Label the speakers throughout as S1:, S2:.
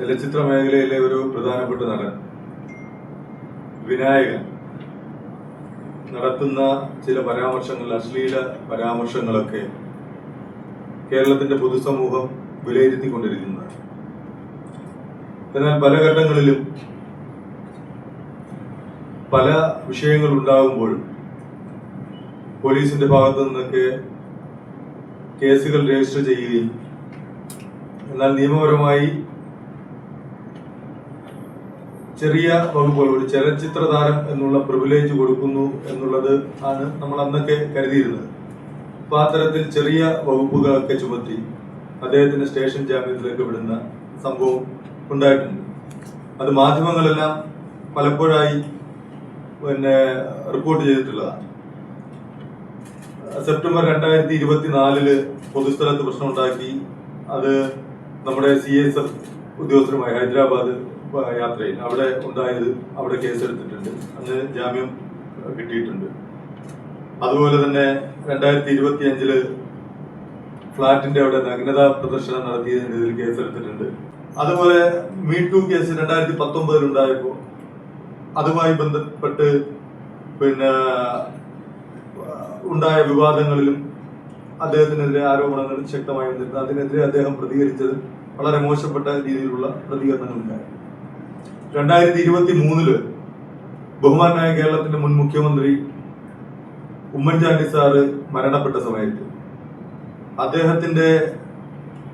S1: ചലച്ചിത്ര മേഖലയിലെ ഒരു പ്രധാനപ്പെട്ട നടൻ. വിനായകൻ. നടത്തുന്ന ചില പരാമർശങ്ങൾ അശ്ലീല പരാമർശങ്ങളൊക്കെ കേരളത്തിന്റെ പൊതുസമൂഹം വിലയിരുത്തിക്കൊണ്ടിരിക്കുന്നതാണ്. എന്നാൽ പല ഘട്ടങ്ങളിലും പല വിഷയങ്ങൾ ഉണ്ടാകുമ്പോഴും പോലീസിന്റെ ഭാഗത്തു നിന്നൊക്കെ കേസുകൾ രജിസ്റ്റർ ചെയ്യുകയും എന്നാൽ നിയമപരമായി ചെറിയ വകുപ്പുകൾ ഒരു ചലച്ചിത്ര താരം എന്നുള്ള പ്രിവിലേജ് കൊടുക്കുന്നു എന്നുള്ളത് ആണ് നമ്മൾ അന്നൊക്കെ കരുതിയിരുന്നത്. അപ്പൊ അത്തരത്തിൽ ചെറിയ വകുപ്പുകളൊക്കെ ചുമത്തി അദ്ദേഹത്തിന്റെ സ്റ്റേഷൻ ജാമ്യത്തിലേക്ക് വിടുന്ന സംഭവം ഉണ്ടായിട്ടുണ്ട്. അത് മാധ്യമങ്ങളെല്ലാം പലപ്പോഴായി പിന്നെ റിപ്പോർട്ട് ചെയ്തിട്ടുള്ളതാണ്. സെപ്റ്റംബർ രണ്ടായിരത്തി ഇരുപത്തിനാലിൽ പൊതുസ്ഥലത്ത് പ്രശ്നമുണ്ടാക്കി. അത് നമ്മുടെ സി എസ് എഫ് ഉദ്യോഗസ്ഥരുമായി ഹൈദരാബാദ് യാത്രയിൽ അവിടെ ഉണ്ടായത് അവിടെ കേസെടുത്തിട്ടുണ്ട്. അന്ന് ജാമ്യം കിട്ടിയിട്ടുണ്ട്. അതുപോലെ തന്നെ രണ്ടായിരത്തി ഇരുപത്തി അഞ്ചിൽ ഫ്ളാറ്റിന്റെ അവിടെ നഗ്നതാ പ്രദർശനം നടത്തിയതിന് ഇതിൽ കേസെടുത്തിട്ടുണ്ട്. അതുപോലെ മീ ടു കേസ് രണ്ടായിരത്തി പത്തൊമ്പതിൽ ഉണ്ടായപ്പോൾ അതുമായി ബന്ധപ്പെട്ട് പിന്നെ ഉണ്ടായ വിവാദങ്ങളിലും അദ്ദേഹത്തിനെതിരെ ആരോപണങ്ങൾ ശക്തമായി വന്നിരുന്നു അതിനെതിരെ അദ്ദേഹം പ്രതികരിച്ചത് വളരെ മോശപ്പെട്ട രീതിയിലുള്ള പ്രതികരണങ്ങളുണ്ടായി രണ്ടായിരത്തി ഇരുപത്തി മൂന്നിൽ ബഹുമാനായ കേരളത്തിന്റെ മുൻ മുഖ്യമന്ത്രി ഉമ്മൻചാണ്ടി സാറ് മരണപ്പെട്ട സമയത്ത് അദ്ദേഹത്തിന്റെ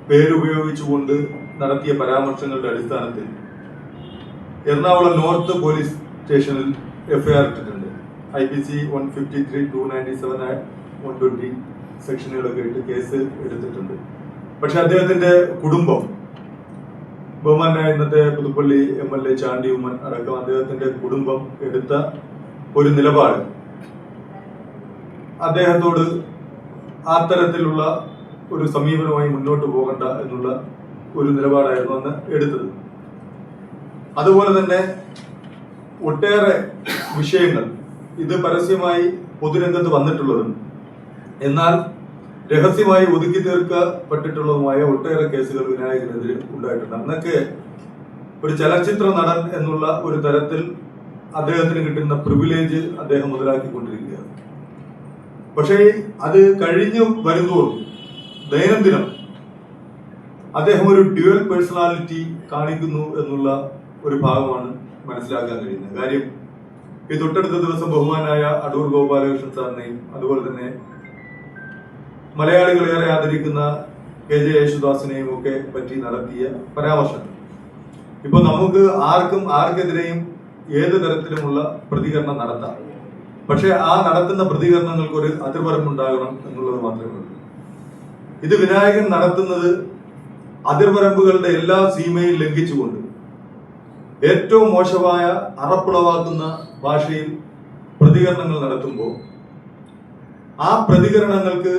S1: പേരുപയോഗിച്ചുകൊണ്ട് നടത്തിയ പരാമർശങ്ങളുടെ അടിസ്ഥാനത്തിൽ എറണാകുളം നോർത്ത് പോലീസ് സ്റ്റേഷനിൽ എഫ്ഐആർ ഇട്ടിട്ടുണ്ട്. I P C one fifty three two ninety seven one twenty സെക്ഷനുകളൊക്കെ ഇട്ട് കേസ് എടുത്തിട്ടുണ്ട്. പക്ഷെ അദ്ദേഹത്തിന്റെ കുടുംബം ബഹുമാനായ ഇന്നത്തെ Puthuppally M L A Chandy Oommen അടക്കം അദ്ദേഹത്തിന്റെ കുടുംബം എടുത്ത ഒരു നിലപാട്. അദ്ദേഹത്തോട് ആ തരത്തിലുള്ള ഒരു സമീപനമായി മുന്നോട്ട് പോകണ്ട എന്നുള്ള ഒരു നിലപാടായിരുന്നു അന്ന് എടുത്തത്. അതുപോലെ തന്നെ ഒട്ടേറെ വിഷയങ്ങൾ ഇത് പരസ്യമായി പൊതുരംഗത്ത് വന്നിട്ടുള്ളതും. എന്നാൽ രഹസ്യമായി ഒതുക്കി തീർക്കപ്പെട്ടിട്ടുള്ളതുമായ ഒട്ടേറെ കേസുകൾ വിനായകനെതിരെ ഉണ്ടായിട്ടുണ്ട്. അന്നൊക്കെ ഒരു ചലച്ചിത്ര നടൻ എന്നുള്ള ഒരു തരത്തിൽ അദ്ദേഹത്തിന് കിട്ടുന്ന പ്രിവിലേജ് അദ്ദേഹം മുതലാക്കിക്കൊണ്ടിരിക്കുകയാണ്. പക്ഷേ അത് കഴിഞ്ഞു വരുമ്പോൾ ദൈനംദിനം അദ്ദേഹം ഒരു ഡ്യുവൽ പേഴ്സണാലിറ്റി കാണിക്കുന്നു എന്നുള്ള ഒരു ഭാഗമാണ് മനസ്സിലാക്കാൻ കഴിയുന്നത്. കാര്യം ഈ തൊട്ടടുത്ത ദിവസം ബഹുമാനായ അടൂർ ഗോപാലകൃഷ്ണൻ സാറിനെയും അതുപോലെ തന്നെ മലയാളികൾ ഏറെ ആദരിക്കുന്ന കെ ജെ യേശുദാസിനെയും ഒക്കെ പറ്റി നടത്തിയ പരാമർശങ്ങൾ. ഇപ്പൊ നമുക്ക് ആർക്കും ആർക്കെതിരെയും ഏത് തരത്തിലുമുള്ള പ്രതികരണം നടത്താം. പക്ഷെ ആ നടത്തുന്ന പ്രതികരണങ്ങൾക്ക് ഒരു അതിർവരമ്പുണ്ടാകണം എന്നുള്ളത് മാത്രമേ ഉള്ളൂ. ഇത് വിനായകൻ നടത്തുന്നത് അതിർവരമ്പുകളുടെ എല്ലാ സീമയും ലംഘിച്ചുകൊണ്ട് ഏറ്റവും മോശമായ അറപ്പുളവാക്കുന്ന ഭാഷയിൽ പ്രതികരണങ്ങൾ നടത്തുമ്പോൾ ആ പ്രതികരണങ്ങൾക്ക്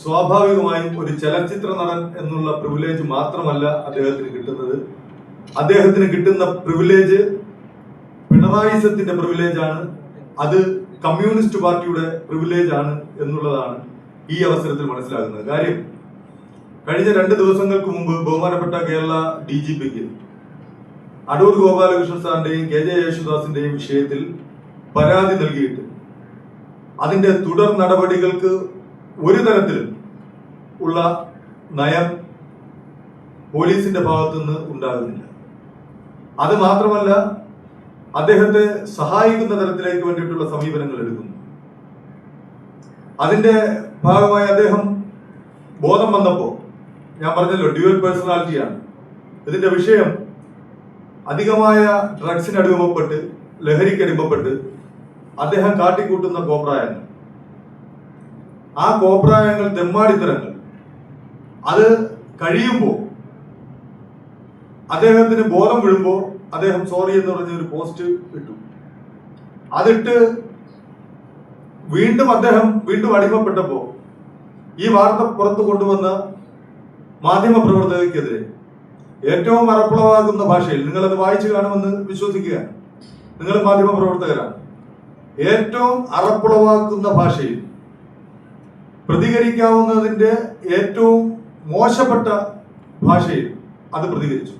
S1: സ്വാഭാവികമായും ഒരു ചലച്ചിത്ര നടൻ എന്നുള്ള പ്രിവിലേജ് മാത്രമല്ല അദ്ദേഹത്തിന് കിട്ടുന്നത്. അദ്ദേഹത്തിന് കിട്ടുന്ന പ്രിവിലേജ് പിണറായിസത്തിന്റെ പ്രിവിലേജ് ആണ്. അത് കമ്മ്യൂണിസ്റ്റ് പാർട്ടിയുടെ പ്രിവിലേജ് ആണ് എന്നുള്ളതാണ് ഈ അവസരത്തിൽ മനസ്സിലാകുന്നത്. കാര്യം കഴിഞ്ഞ രണ്ട് ദിവസങ്ങൾക്ക് മുമ്പ് ബഹുമാനപ്പെട്ട കേരള ഡി ജി പിക്ക് അടൂർ ഗോപാലകൃഷ്ണൻ സാറിന്റെയും കെ ജെ യേശുദാസിന്റെയും വിഷയത്തിൽ പരാതി നൽകിയിട്ട് അതിന്റെ തുടർ നടപടികൾക്ക് ഒരു തരത്തിലും ഉള്ള നയം പോലീസിന്റെ ഭാഗത്തുനിന്ന് ഉണ്ടാകുന്നില്ല. അത് മാത്രമല്ല അദ്ദേഹത്തെ സഹായിക്കുന്ന തരത്തിലേക്ക് വേണ്ടിയിട്ടുള്ള സമീപനങ്ങൾ എടുക്കുന്നു. അതിന്റെ ഭാഗമായി അദ്ദേഹം ബോധം വന്നപ്പോ ഞാൻ പറഞ്ഞല്ലോ ഡ്യുവൽ പേഴ്സണാലിറ്റിയാണ്. ഇതിന്റെ വിഷയം അധികമായ ഡ്രഗ്സിന് അടിമപ്പെട്ട് ലഹരിക്ക് അടിമപ്പെട്ട് അദ്ദേഹം കാട്ടിക്കൂട്ടുന്ന കോപ്രായങ്ങൾ ആ കോപ്രായങ്ങൾ തെമ്മാടിത്തരങ്ങൾ അത് കഴിയുമ്പോൾ അദ്ദേഹത്തിന് ബോധം വീഴുമ്പോൾ അദ്ദേഹം സോറി എന്ന് പറഞ്ഞ ഒരു പോസ്റ്റ് ഇട്ടു. അതിട്ട് വീണ്ടും അദ്ദേഹം വീണ്ടും അടിമപ്പെട്ടപ്പോ ഈ വാർത്ത പുറത്തു കൊണ്ടുവന്ന മാധ്യമ പ്രവർത്തകർക്കെതിരെ ഏറ്റവും മറപ്പുളവാകുന്ന ഭാഷയിൽ നിങ്ങൾ അത് വായിച്ചു കാണുമെന്ന് വിശ്വസിക്കുക നിങ്ങൾ മാധ്യമ പ്രവർത്തകരാണ് ഏറ്റവും അറപ്പുളവാക്കുന്ന ഭാഷയിൽ പ്രതികരിക്കാവുന്നതിന്റെ ഏറ്റവും മോശപ്പെട്ട ഭാഷയിൽ അത് പ്രതികരിച്ചു.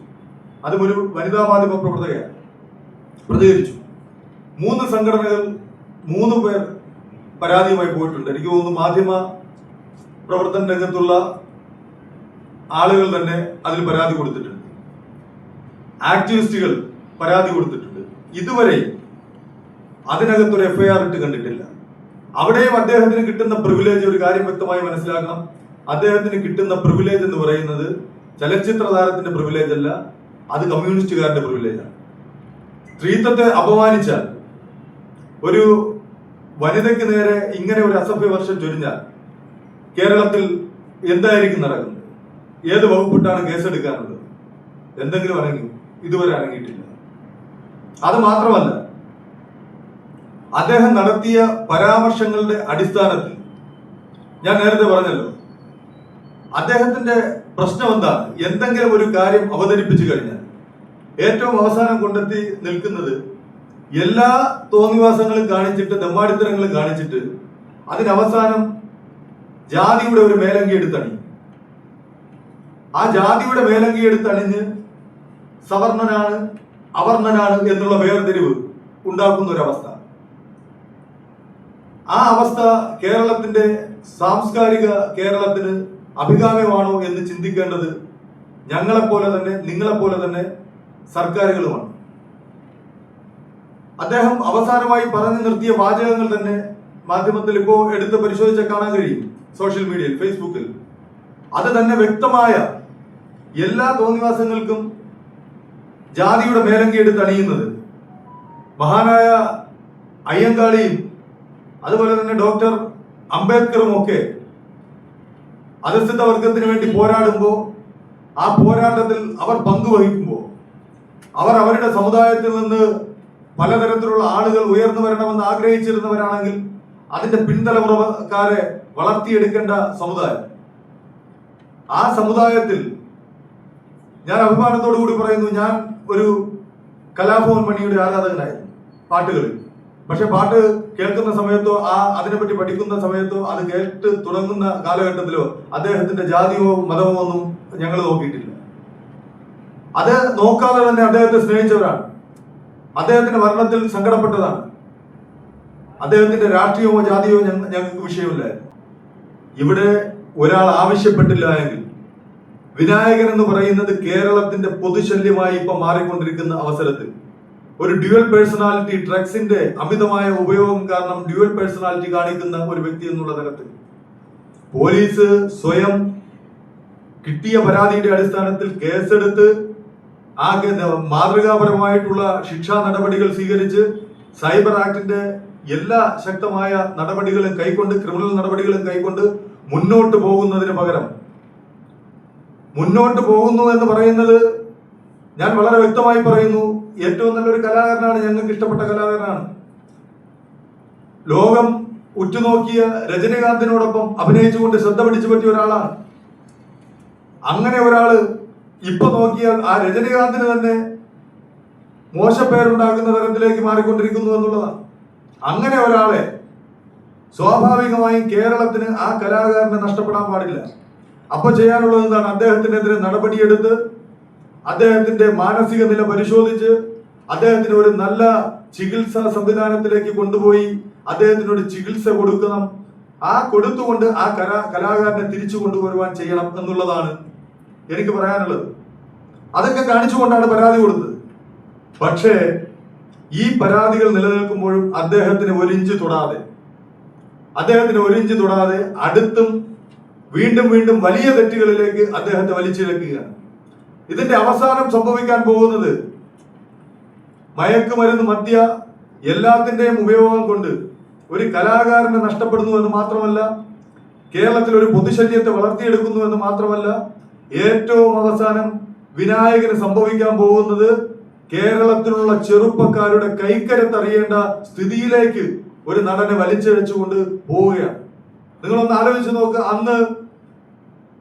S1: അതും ഒരു വനിതാ മാധ്യമ പ്രവർത്തകയാണ്. പ്രതികരിച്ചു. മൂന്ന് സംഘടനകൾ മൂന്ന് പേർ പരാതിയുമായി പോയിട്ടുണ്ട്. എനിക്ക് തോന്നുന്നു മാധ്യമ പ്രവർത്തന രംഗത്തുള്ള ആളുകൾ തന്നെ അതിൽ പരാതി കൊടുത്തിട്ടുണ്ട്. ആക്ടിവിസ്റ്റുകൾ പരാതി കൊടുത്തിട്ടുണ്ട്. ഇതുവരെ അതിനകത്തൊരു എഫ്ഐആർ ഇട്ട് കണ്ടിട്ടില്ല. അവിടെയും അദ്ദേഹത്തിന് കിട്ടുന്ന പ്രിവിലേജ് ഒരു കാര്യം വ്യക്തമായി മനസ്സിലാക്കണം. അദ്ദേഹത്തിന് കിട്ടുന്ന പ്രിവിലേജ് എന്ന് പറയുന്നത് ചലച്ചിത്ര താരത്തിന്റെ പ്രിവിലേജ് അല്ല അത് കമ്മ്യൂണിസ്റ്റുകാരുടെ പ്രിവിലേജാണ് സ്ത്രീത്വത്തെ അപമാനിച്ചാൽ ഒരു വനിതയ്ക്ക് നേരെ ഇങ്ങനെ ഒരു അസഭ്യ വർഷം ചൊരിഞ്ഞാൽ കേരളത്തിൽ എന്തായിരിക്കും നടക്കുന്നത്? ഏത് വകുപ്പിട്ടാണ് കേസെടുക്കാനുള്ളത്? എന്തെങ്കിലും അനങ്ങി ഇതുവരെ അനങ്ങിയിട്ടില്ല. അത് മാത്രമല്ല അദ്ദേഹം നടത്തിയ പരാമർശങ്ങളുടെ അടിസ്ഥാനത്തിൽ ഞാൻ നേരത്തെ പറഞ്ഞല്ലോ അദ്ദേഹത്തിന്റെ പ്രശ്നം എന്താണ്? എന്തെങ്കിലും ഒരു കാര്യം അവതരിപ്പിച്ചു കഴിഞ്ഞാൽ ഏറ്റവും അവസാനം കൊണ്ടെത്തി നിൽക്കുന്നത് എല്ലാ തോന്നിവാസങ്ങളും കാണിച്ചിട്ട് തെമ്മാടിത്തരങ്ങളും കാണിച്ചിട്ട് അതിനവസാനം ജാതിയുടെ ഒരു മേലങ്കി എടുത്തണി ആ ജാതിയുടെ മേലങ്കി എടുത്തണിഞ്ഞ് സവർണനാണ് അവർണനാണ് എന്നുള്ള വേർതിരിവ് ഉണ്ടാക്കുന്ന ഒരവസ്ഥ ആ അവസ്ഥ കേരളത്തിന്റെ സാംസ്കാരിക കേരളത്തിന് അഭികാമ്യമാണോ എന്ന് ചിന്തിക്കേണ്ടത് ഞങ്ങളെപ്പോലെ തന്നെ നിങ്ങളെപ്പോലെ തന്നെ സർക്കാരുകളുമാണ്. അദ്ദേഹം അവസാനമായി പറഞ്ഞു നിർത്തിയ വാചകങ്ങൾ തന്നെ മാധ്യമത്തിൽ ഇപ്പോൾ എടുത്ത് പരിശോധിച്ച കാണാൻ കഴിയും സോഷ്യൽ മീഡിയയിൽ ഫേസ്ബുക്കിൽ. അത് തന്നെ വ്യക്തമായ എല്ലാ തോന്നിവാസങ്ങൾക്കും ജാതിയുടെ മേലങ്കി എടുത്ത് അണിയുന്നത്. മഹാനായ അയ്യങ്കാളിയും അതുപോലെ തന്നെ ഡോക്ടർ അംബേദ്കറും ഒക്കെ അധിഷ്ഠിത വർഗത്തിന് വേണ്ടി പോരാടുമ്പോൾ ആ പോരാട്ടത്തിൽ അവർ പങ്കുവഹിക്കുമ്പോൾ അവർ അവരുടെ സമുദായത്തിൽ നിന്ന് പലതരത്തിലുള്ള ആളുകൾ ഉയർന്നു വരണമെന്ന് ആഗ്രഹിച്ചിരുന്നവരാണെങ്കിൽ അതിന്റെ പിൻതലമുറക്കാരെ വളർത്തിയെടുക്കേണ്ട സമുദായം. ആ സമുദായത്തിൽ ഞാൻ അഭിമാനത്തോടു കൂടി പറയുന്നു ഞാൻ ഒരു കലാഭവൻ മണിയുടെ ആരാധകനായിരുന്നു പാട്ടുകളിൽ. പക്ഷെ പാട്ട് കേൾക്കുന്ന സമയത്തോ ആ അതിനെപ്പറ്റി പഠിക്കുന്ന സമയത്തോ അത് കേട്ട് തുടങ്ങുന്ന കാലഘട്ടത്തിലോ അദ്ദേഹത്തിന്റെ ജാതിയോ മതമോ ഒന്നും ഞങ്ങൾ നോക്കിയിട്ടില്ല. അത് നോക്കാതെ തന്നെ അദ്ദേഹത്തെ സ്നേഹിച്ചവരാണ്. അദ്ദേഹത്തിന്റെ മരണത്തിൽ സങ്കടപ്പെട്ടതാണ്. അദ്ദേഹത്തിന്റെ രാഷ്ട്രീയമോ ജാതിയോ ഞങ്ങൾക്ക് വിഷയമില്ലായിരുന്നു ഇവിടെ ഒരാൾ ആവശ്യപ്പെട്ടില്ല എങ്കിൽ വിനായകൻ എന്ന് പറയുന്നത് കേരളത്തിന്റെ പൊതുശല്യമായി ഇപ്പൊ മാറിക്കൊണ്ടിരിക്കുന്ന അവസരത്തിൽ. ഒരു ഡ്യുവൽ പേഴ്സണാലിറ്റി ഡ്രഗ്സിന്റെ അമിതമായ ഉപയോഗം കാരണം ഡ്യുവൽ പേഴ്സണാലിറ്റി കാണിക്കുന്ന ഒരു വ്യക്തി എന്നുള്ള തരത്തിൽ. പോലീസ് സ്വയം കിട്ടിയ പരാതിയുടെ അടിസ്ഥാനത്തിൽ കേസെടുത്ത് ആ മാതൃകാപരമായിട്ടുള്ള ശിക്ഷാ നടപടികൾ സ്വീകരിച്ച് സൈബർ ആക്ടിന്റെ എല്ലാ ശക്തമായ നടപടികളും കൈക്കൊണ്ട് ക്രിമിനൽ നടപടികളും കൈക്കൊണ്ട് മുന്നോട്ട് പോകുന്നതിന് പകരം മുന്നോട്ട് പോകുന്നു എന്ന് പറയുന്നത് ഞാൻ വളരെ വ്യക്തമായി പറയുന്നു ഏറ്റവും നല്ലൊരു കലാകാരനാണ് ഞങ്ങൾക്ക് ഇഷ്ടപ്പെട്ട കലാകാരനാണ്. ലോകം ഉറ്റുനോക്കിയ രജനീകാന്തിനോടൊപ്പം അഭിനയിച്ചുകൊണ്ട് ശ്രദ്ധ പിടിച്ചു പറ്റിയ ഒരാളാണ്. അങ്ങനെ ഒരാൾ ഇപ്പൊ നോക്കിയാൽ ആ രജനീകാന്തിന് തന്നെ മോശപ്പേരുണ്ടാക്കുന്ന തരത്തിലേക്ക് മാറിക്കൊണ്ടിരിക്കുന്നു എന്നുള്ളതാണ്. അങ്ങനെ ഒരാളെ സ്വാഭാവികമായും കേരളത്തിന് ആ കലാകാരനെ നഷ്ടപ്പെടാൻ പാടില്ല. അപ്പൊ ചെയ്യാനുള്ളത് എന്താണ്? അദ്ദേഹത്തിനെതിരെ നടപടിയെടുത്ത് അദ്ദേഹത്തിന്റെ മാനസിക നില പരിശോധിച്ച് അദ്ദേഹത്തിന് ഒരു നല്ല ചികിത്സാ സംവിധാനത്തിലേക്ക് കൊണ്ടുപോയി അദ്ദേഹത്തിന് ഒരു ചികിത്സ കൊടുക്കണം. ആ കൊടുത്തുകൊണ്ട് ആ കലാ കലാകാരനെ തിരിച്ചു കൊണ്ടുവരുവാൻ ചെയ്യണം എന്നുള്ളതാണ് എനിക്ക് പറയാനുള്ളത്. അതൊക്കെ കാണിച്ചുകൊണ്ടാണ് പരാതി കൊടുത്തത്. പക്ഷേ ഈ പരാതികൾ നിലനിൽക്കുമ്പോഴും അദ്ദേഹത്തിന് ഒരിഞ്ച് തൊടാതെ അദ്ദേഹത്തിന് ഒരിഞ്ച് തൊടാതെ അടുത്തും വീണ്ടും വീണ്ടും വലിയ തെറ്റുകളിലേക്ക് അദ്ദേഹത്തെ വലിച്ചിഴക്കുകയാണ്. ഇതിന്റെ അവസാനം സംഭവിക്കാൻ പോകുന്നത് മയക്കുമരുന്ന് മദ്യ എല്ലാത്തിന്റെയും ഉപയോഗം കൊണ്ട് ഒരു കലാകാരനെ നഷ്ടപ്പെടുന്നു എന്ന് മാത്രമല്ല കേരളത്തിൽ ഒരു പൊതുശല്യത്തെ വളർത്തിയെടുക്കുന്നു എന്ന് മാത്രമല്ല ഏറ്റവും അവസാനം വിനായകന് സംഭവിക്കാൻ പോകുന്നത് കേരളത്തിലുള്ള ചെറുപ്പക്കാരുടെ കൈക്കരത്തറിയേണ്ട സ്ഥിതിയിലേക്ക് ഒരു നടനെ വലിച്ചഴിച്ചുകൊണ്ട് പോവുകയാണ്. നിങ്ങളൊന്ന് ആലോചിച്ച് നോക്ക് അന്ന്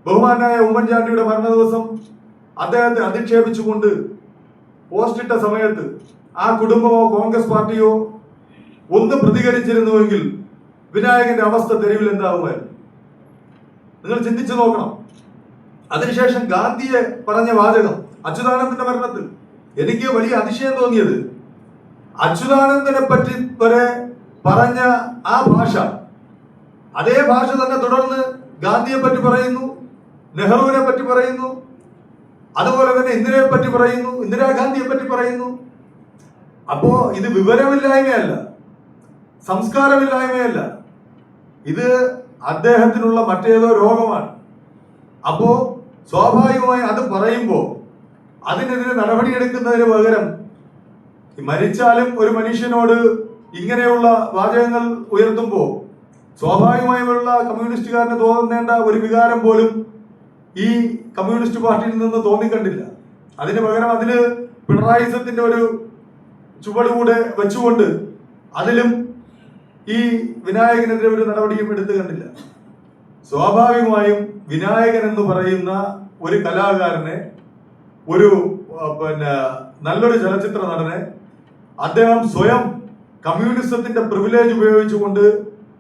S1: ബഹുമാനായ ഉമ്മൻചാണ്ടിയുടെ മരണ ദിവസം അദ്ദേഹത്തെ അധിക്ഷേപിച്ചുകൊണ്ട് പോസ്റ്റിട്ട സമയത്ത് ആ കുടുംബമോ കോൺഗ്രസ് പാർട്ടിയോ ഒന്ന് പ്രതികരിച്ചിരുന്നുവെങ്കിൽ വിനായകന്റെ അവസ്ഥ തെരുവിൽ എന്താകുമായിരുന്നു? നിങ്ങൾ ചിന്തിച്ചു നോക്കണം. അതിനുശേഷം ഗാന്ധിയെ പറഞ്ഞ വാചകം അച്യുതാനന്ദന്റെ മരണത്തിൽ എനിക്ക് വലിയ അതിശയം തോന്നിയത് അച്യുതാനന്ദനെ പറ്റി വരെ പറഞ്ഞ ആ ഭാഷ അതേ ഭാഷ തന്നെ തുടർന്ന് ഗാന്ധിയെ പറ്റി പറയുന്നു നെഹ്റുവിനെ പറ്റി പറയുന്നു അതുപോലെ തന്നെ ഇന്ദിരയെ പറ്റി പറയുന്നു ഇന്ദിരാഗാന്ധിയെ പറ്റി പറയുന്നു. അപ്പോ ഇത് വിവരമില്ലായ്മയല്ല സംസ്കാരമില്ലായ്മയല്ല. ഇത് അദ്ദേഹത്തിനുള്ള മറ്റേതോ രോഗമാണ്. അപ്പോ സ്വാഭാവികമായി അത് പറയുമ്പോ അതിനെതിരെ നടപടിയെടുക്കുന്നതിന് പകരം മരിച്ചാലും ഒരു മനുഷ്യനോട് ഇങ്ങനെയുള്ള വാചകങ്ങൾ ഉയർത്തുമ്പോൾ സ്വാഭാവികമായുള്ള കമ്മ്യൂണിസ്റ്റുകാരന് തോന്നേണ്ട ഒരു വികാരം പോലും ഈ കമ്മ്യൂണിസ്റ്റ് പാർട്ടിയിൽ നിന്ന് തോന്നിക്കണ്ടില്ല. അതിന് പകരം അതിൽ പിണറായിസത്തിന്റെ ഒരു ചുവടുകൂടെ വെച്ചുകൊണ്ട് അതിലും ഈ വിനായകനെതിരെ ഒരു നടപടിയും എടുത്തു കണ്ടില്ല. സ്വാഭാവികമായും വിനായകൻ എന്ന് പറയുന്ന ഒരു കലാകാരനെ ഒരു പിന്നെ നല്ലൊരു ചലച്ചിത്ര നടനെ അദ്ദേഹം സ്വയം കമ്മ്യൂണിസത്തിന്റെ പ്രിവിലേജ് ഉപയോഗിച്ചുകൊണ്ട്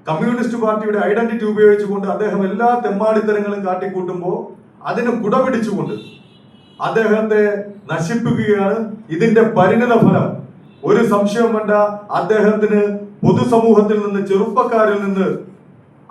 S1: കമ്മ്യൂണിസ്റ്റ് പാർട്ടിയുടെ ഐഡന്റിറ്റി ഉപയോഗിച്ചുകൊണ്ട് അദ്ദേഹം എല്ലാ തെമ്മാടിത്തരങ്ങളും കാട്ടിക്കൂട്ടുമ്പോൾ അതിന് കുടപിടിച്ചുകൊണ്ട് അദ്ദേഹത്തെ നശിപ്പിക്കുകയാണ്. ഇതിന്റെ പരിണിത ഫലം ഒരു സംശയം വേണ്ട. അദ്ദേഹത്തിന് പൊതുസമൂഹത്തിൽ നിന്ന് ചെറുപ്പക്കാരിൽ നിന്ന്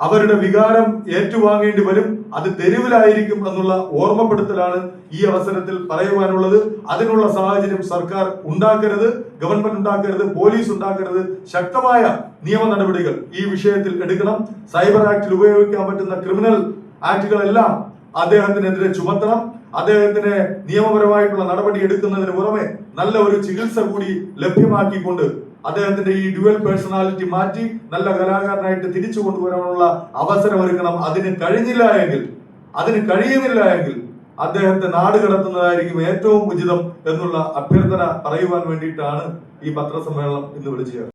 S1: അവരുടെ വികാരം ഏറ്റുവാങ്ങേണ്ടി വരും. അത് തെരുവിലായിരിക്കും എന്നുള്ള ഓർമ്മപ്പെടുത്തലാണ് ഈ അവസരത്തിൽ പറയുവാനുള്ളത്. അതിനുള്ള സാഹചര്യം സർക്കാർ ഉണ്ടാക്കരുത് ഗവൺമെന്റ് ഉണ്ടാക്കരുത് പോലീസ് ഉണ്ടാക്കരുത്. ശക്തമായ നിയമ നടപടികൾ ഈ വിഷയത്തിൽ എടുക്കണം. സൈബർ ആക്ടിൽ ഉപയോഗിക്കാൻ പറ്റുന്ന ക്രിമിനൽ ആക്ടുകളെല്ലാം അദ്ദേഹത്തിനെതിരെ ചുമത്തണം അദ്ദേഹത്തിന് നിയമപരമായിട്ടുള്ള നടപടി എടുക്കുന്നതിന് പുറമെ നല്ല ഒരു ചികിത്സ കൂടി ലഭ്യമാക്കിക്കൊണ്ട് അദ്ദേഹത്തിന്റെ ഈ ഡ്യുവൽ പേഴ്സണാലിറ്റി മാറ്റി നല്ല കലാകാരനായിട്ട് തിരിച്ചു കൊണ്ടുവരാനുള്ള അവസരം ഒരുക്കണം. അതിന് കഴിഞ്ഞില്ല എങ്കിൽ അതിന് കഴിയുന്നില്ല എങ്കിൽ അദ്ദേഹത്തെ നാട് കടത്തുന്നതായിരിക്കും ഏറ്റവും ഉചിതം എന്നുള്ള അഭ്യർത്ഥന പറയുവാൻ വേണ്ടിയിട്ടാണ് ഈ പത്രസമ്മേളനം ഇന്ന് വിളിച്ചു ചേർത്തത്